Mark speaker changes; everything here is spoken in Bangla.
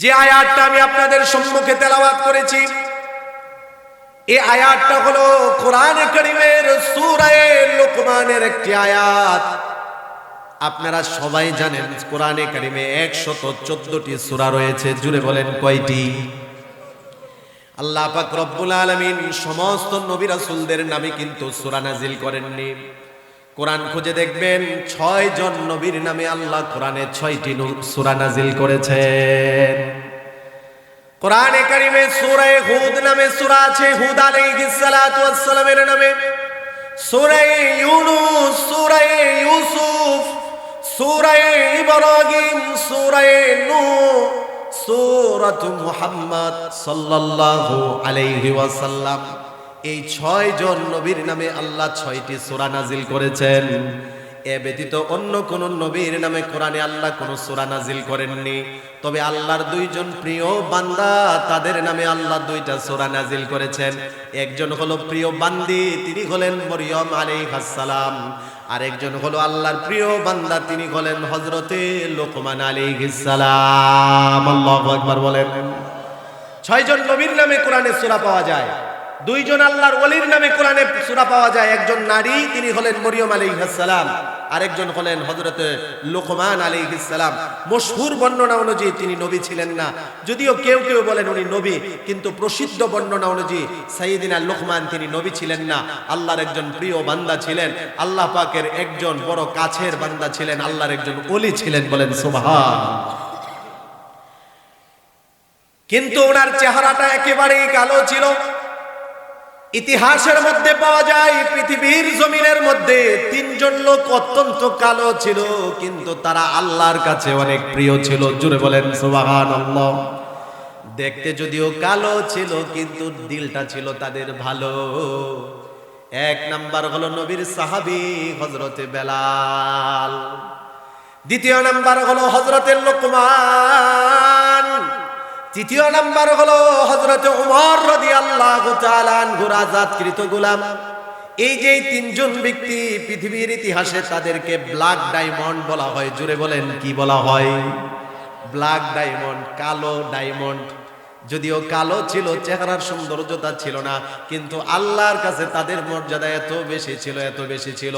Speaker 1: যে আয়াতটা আমি আপনাদের সম্মুখে তেলাওয়াত করেছি এই আয়াতটা হলো কোরআনে করিমের সূরায়ে লোকমানের একটি আয়াত। আপনারা সবাই জানেন কোরআনে কারিমে একশত চোদ্দটি সূরা রয়েছে, জুড়ে বলেন কয়টি? আল্লাহ পাক রব্বুল আলামিন সমস্ত নবী রাসূলদের নামে কিন্তু সূরা নাজিল করেননি। কোরআন খুঁজে দেখবেন, ছয় জন নবীর নামে আল্লাহ কোরআনে ছয়টি সূরা নাজিল করেছেন। কোরআনে কারিমে সূরা হুদ নামে সূরা আছে, হুদ আলাইহিস সালাতু ওয়াস নামে। সূরা ইউনুস সূরা ইউসুফ সূরা ইব্রাহিম সূরা নূহ, সূরাত মুহাম্মদ সাল্লাল্লাহু আলাইহি ওয়াসাল্লাম। এই ছয় জন নবীর নামে আল্লাহ ছয়টি সূরা নাজিল করেছেন। এ ব্যতীত অন্য কোন নবীর নামে কোরআনে আল্লাহ কোন সূরা নাজিল করেননি। তবে আল্লাহর দুইজন প্রিয় বান্দা, তাদের নামে আল্লাহ দুইটা সূরা নাজিল করেছেন। একজন হলো প্রিয় বান্দি, তিনি হলেন মরিয়ম আলাইহিস সালাম আরেকজন হলো আল্লাহর প্রিয় বান্দা, তিনি হলেন হজরতে লোকমান সালাম আল্লাহু আকবার বলেন। ছয়জন নবীর নামে কোরআনে সূরা পাওয়া যায়। দুইজন আল্লাহর ওলির নামে কোরআনে সূরা পাওয়া যায়। একজন নারী, তিনি হলেন মরিয়ম সালাম। আরেকজন হলেন হযরতে লোকমান সালাম। মশহুর বর্ণনা অনুযায়ী তিনি নবী ছিলেন না। যদিও কেউ কেউ বলেন উনি নবী, কিন্তু প্রসিদ্ধ বর্ণনা অনুযায়ী সাইয়েদিনা লোকমান তিনি নবী ছিলেন না। আল্লাহর একজন প্রিয় বান্দা ছিলেন। আল্লাহ পাকের একজন বড় কাছের বান্দা ছিলেন। আল্লাহর একজন ওলি ছিলেন বলেন সুবহান কিন্তু ওনার চেহারাটা একেবারেই কালো ছিল। ইতিহাসের মধ্যে পাওয়া যায়, পৃথিবীর জমিনের মধ্যে তিনজন লোক অত্যন্ত কালো ছিল, কিন্তু তারা আল্লাহর কাছে অনেক প্রিয় ছিল। জুড়ে বলেন সুবাহান দেখতে যদিও কালো ছিল, কিন্তু দিলটা ছিল তাদের ভালো। এক নাম্বার হলো নবীর সাহাবী হজরতে বেলাল। দ্বিতীয় নাম্বার হলো হজরতের লোকমান। তৃতীয় নাম্বার হলো হজরত উমর রদি আল্লাহ আজাদকৃত গোলাম। এই যে তিনজন ব্যক্তি পৃথিবীর ইতিহাসে তাদেরকে ব্ল্যাক ডায়মন্ড বলা হয় জুড়ে বলেন কি বলা হয়? ব্ল্যাক ডায়মন্ড, কালো ডায়মন্ড। যদিও কালো ছিল, চেহারার সৌন্দর্যতা ছিল না, কিন্তু আল্লাহর কাছে তাদের মর্যাদা এত বেশি ছিল, এত বেশি ছিল।